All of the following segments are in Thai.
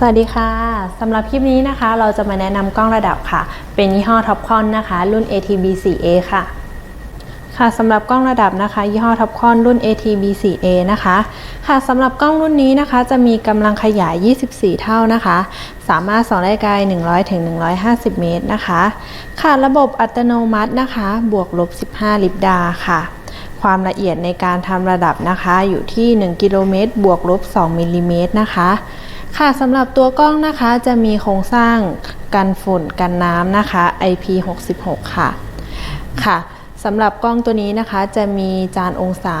สวัสดีค่ะสำหรับคลิปนี้นะคะเราจะมาแนะนำกล้องระดับค่ะ เป็นยี่ห้อท็อปคอนนะคะ รุ่น ATB4A ค่ะ ค่ะสำหรับกล้องระดับนะคะ ยี่ห้อท็อปคอนรุ่น ATB4A นะคะ ค่ะสำหรับกล้องรุ่นนี้นะคะ จะมีกำลังขยาย 24 เท่านะคะ สามารถส่องได้ไกล 100ถึง150 เมตรนะคะ ค่ะระบบอัตโนมัตินะคะ บวกลบ 15 ลิปดาค่ะความละเอียดในการทำระดับนะคะ อยู่ที่ 1 กิโลเมตรบวกลบ 2 มิลลิเมตรนะคะ ค่ะสำหรับตัวกล้องนะคะจะมีโครงสร้างกันฝุ่นกันน้ำนะคะ IP66 ค่ะค่ะสำหรับกล้องตัวนี้นะคะ จะมีจานองศา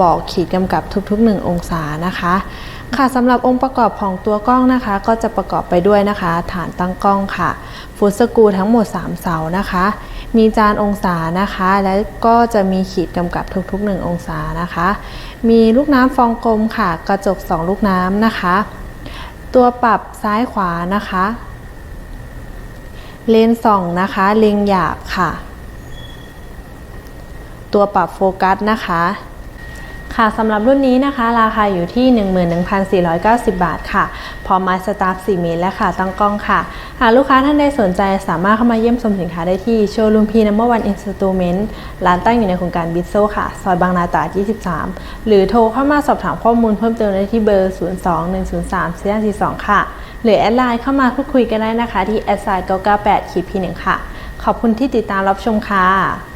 บอกขีดกำกับทุกๆ 1 องศานะคะ ค่ะสำหรับองค์ประกอบของตัวกล้องนะคะ ก็จะประกอบไปด้วยนะคะ ฐานตั้งกล้องค่ะ ฟุตสกูทั้งหมด 3 เสานะคะ มีจานองศานะคะ และก็จะมีขีดกำกับทุกๆ 1 องศานะคะ มีลูกน้ำฟองกลมค่ะ กระจก 2 ลูกน้ำนะคะ ตัวปรับซ้ายขวานะคะ เลนส์ส่องนะคะ เลงหยาบค่ะ ตัวปรับโฟกัสนะคะ ค่ะสำหรับรุ่นนี้นะคะ ราคาอยู่ที่ 11,490 บาทค่ะ พร้อมไม้สตาร์ฟ4เมตรและค่ะตั้งกล้องค่ะ หากลูกค้าท่านใดสนใจสามารถเข้ามาเยี่ยมชมสินค้าได้ที่โชว์รูมพีนัมเบอร์วันอินสตูเมนต์ร้านตั้งอยู่ในโครงการบิโซค่ะ ซอยบางนาตราด 23 หรือโทรเข้ามาสอบถามข้อมูลเพิ่มเติมได้ที่เบอร์ 02-103 442ค่ะ หรือแอดไลน์เข้ามาพูดคุยกันได้นะคะที่แอดไซน์998ขีดพีหนึ่งค่ะ ขอบคุณที่ติดตามรับชมค่ะ